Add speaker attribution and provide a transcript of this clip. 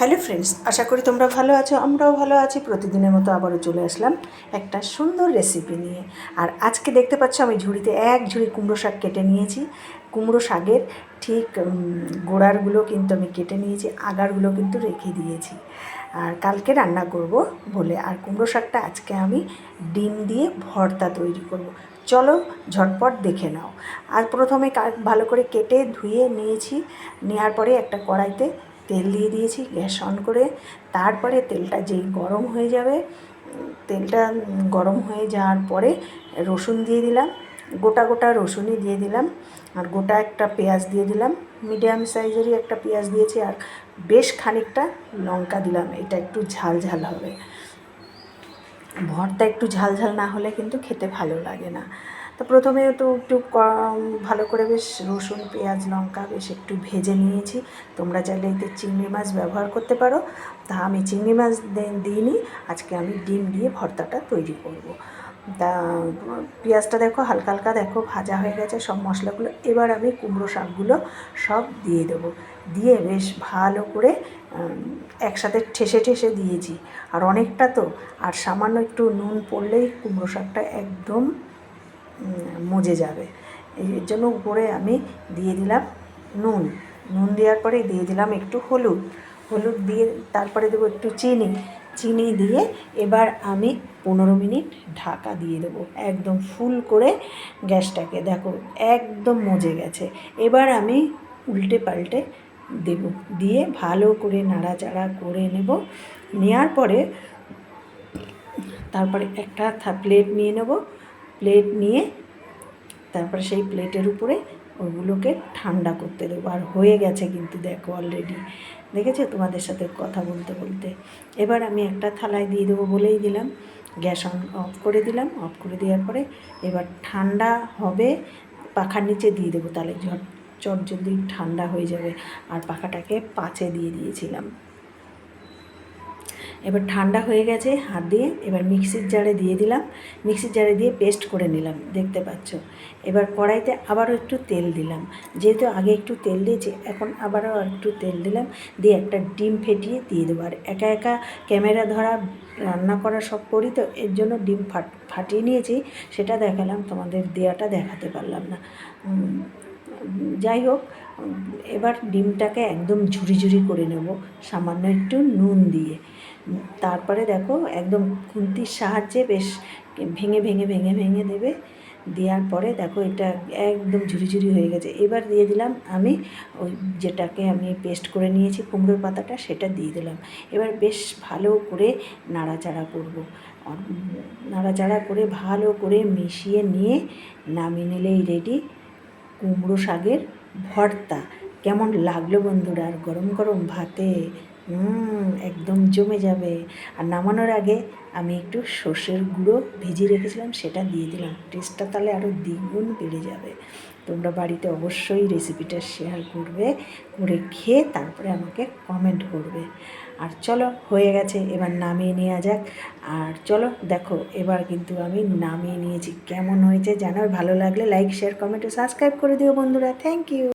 Speaker 1: Hello friends, আশা করি তোমরা ভালো আছো, আমরাও ভালো আছি। প্রতিদিনের মতো আবারও চলে আসলাম একটা সুন্দর রেসিপি নিয়ে। আর আজকে দেখতে পাচ্ছ আমি ঝুড়িতে এক ঝুড়ি কুমড়ো শাক কেটে নিয়েছি। কুমড়ো শাকের ঠিক গোড়ারগুলো কিন্তু আমি কেটে নিয়েছি, আগারগুলো কিন্তু রেখে দিয়েছি। আর কালকে রান্না করব বলে। আর কুমড়ো শাকটা আজকে আমি ডিম দিয়ে ভর্তা তৈরি করব। চলো ঝটপট দেখে নাও। আর প্রথমে ভালো করে কেটে ধুয়ে নিয়েছি। নেওয়ার পরে একটা কড়াইতে তেল দিয়ে দিয়েছি, গ্যাস অন করে তারপরে তেলটা যেই গরম হয়ে যাবে, তেলটা গরম হয়ে যাওয়ার পরে রসুন দিয়ে দিলাম, গোটা গোটা রসুনই দিয়ে দিলাম, আর গোটা একটা পেঁয়াজ দিয়ে দিলাম, মিডিয়াম সাইজেরই একটা পেঁয়াজ দিয়েছি, আর বেশ খানিকটা লঙ্কা দিলাম, এটা একটু ঝাল ঝাল হবে। ভর্তা একটু ঝাল ঝাল না হলে কিন্তু খেতে ভালো লাগে না। তো প্রথমে তো একটু ভালো করে বেশ রসুন, পেঁয়াজ, লঙ্কা বেশ একটু ভেজে নিয়েছি। তোমরা চাইলে এতে চিংড়ি মাছ ব্যবহার করতে পারো। তা আমি চিংড়ি মাছ দিইনি, আজকে আমি ডিম দিয়ে ভর্তাটা তৈরি করব। তা পেঁয়াজটা দেখো হালকা হালকা দেখো ভাজা হয়ে গেছে, সব মশলাগুলো। এবার আমি কুমড়ো শাকগুলো সব দিয়ে দেবো। দিয়ে বেশ ভালো করে একসাথে ঠেসে ঠেসে দিয়েছি। আর অনেকটা তো, আর সামান্য একটু নুন পড়লেই কুমড়ো শাকটা একদম মজে যাবে। এর জন্য উপরে আমি দিয়ে দিলাম নুন। নুন দেওয়ার পরে দিয়ে দিলাম একটু হলুদ। হলুদ দিয়ে তারপরে দেবো একটু চিনি। চিনি দিয়ে এবার আমি পনেরো মিনিট ঢাকা দিয়ে দেবো। একদম ফুল করে গ্যাসটাকে। দেখো, একদম মজে গেছে। এবার আমি উল্টে পাল্টে দেব। দিয়ে ভালো করে নাড়াচাড়া করে নেব। নেওয়ার পরে তারপরে একটা প্লেট নিয়ে নেব। প্লেট নিয়ে তারপরে সেই প্লেটের উপরে ওগুলোকে ঠান্ডা করতে দেবো। আর হয়ে গেছে কিন্তু দেখো অলরেডি দেখেছ? তোমাদের সাথে কথা বলতে বলতে। এবার আমি একটা থালায় দিয়ে দেবো বলেই দিলাম। গ্যাস অন, অফ করে দিলাম। অফ করে দেওয়ার পরে এবার ঠান্ডা হবে, পাখার নিচে দিয়ে দেবো। তাহলে ঝট চট জলদি ঠান্ডা হয়ে যাবে। আর পাখাটাকে পাঁচে দিয়ে দিয়েছিলাম। এবার ঠান্ডা হয়ে গেছে, হাত দিয়ে এবার মিক্সির জারে দিয়ে দিলাম। মিক্সির জারে দিয়ে পেস্ট করে নিলাম, দেখতে পাচ্ছ। এবার কড়াইতে আবারও একটু তেল দিলাম। যেহেতু আগে একটু তেল দিয়েছি, এখন আবারও একটু তেল দিলাম। দিয়ে একটা ডিম ফেটিয়ে দিয়ে দেবো। আর একা একা ক্যামেরা ধরা, রান্না করা সব করি তো, এর জন্য ডিম ফাট, ফাটিয়ে নিয়েছি, সেটা দেখালাম, তোমাদের দেয়াটা দেখাতে পারলাম না। যাই হোক, এবার ডিমটাকে একদম ঝুরি ঝুরি করে নেব, সামান্য একটু নুন দিয়ে। তারপরে দেখো একদম খুন্তির সাহায্যে বেশ ভেঙে ভেঙে ভেঙে ভেঙে দেবে। দেওয়ার পরে দেখো এটা একদম ঝুরি হয়ে গেছে। এবার দিয়ে দিলাম আমি ওই যেটাকে আমি পেস্ট করে নিয়েছি কুমড়োর পাতাটা, সেটা দিয়ে দিলাম। এবার বেশ ভালো করে নাড়াচাড়া করব। নাড়াচাড়া করে ভালো করে মিশিয়ে নিয়ে নামিয়ে নিলেই রেডি কুমড়ো শাকের ভর্তা। কেমন লাগল বন্ধুরা আর গরম গরম ভাতে? উম, একদম জমে যাবে। আর নামানোর আগে আমি একটু সর্ষের গুঁড়ো ভিজিয়ে রেখেছিলাম সেটা দিয়ে দিলাম। টেস্টটা তাহলে আরও দ্বিগুণ বেড়ে যাবে। তোমরা বাড়িতে অবশ্যই রেসিপিটা শেয়ার করবে করে খেয়ে তারপরে আমাকে কমেন্ট করবে। আর চলো হয়ে গেছে। এবার নামিয়ে নেওয়া যাক। আর চলো দেখো এবার কিন্তু আমি নামিয়ে নিয়েছি। কেমন হয়েছে জানার ভালো লাগলে লাইক শেয়ার কমেন্ট ও সাবস্ক্রাইব করে দিও বন্ধুরা। Thank you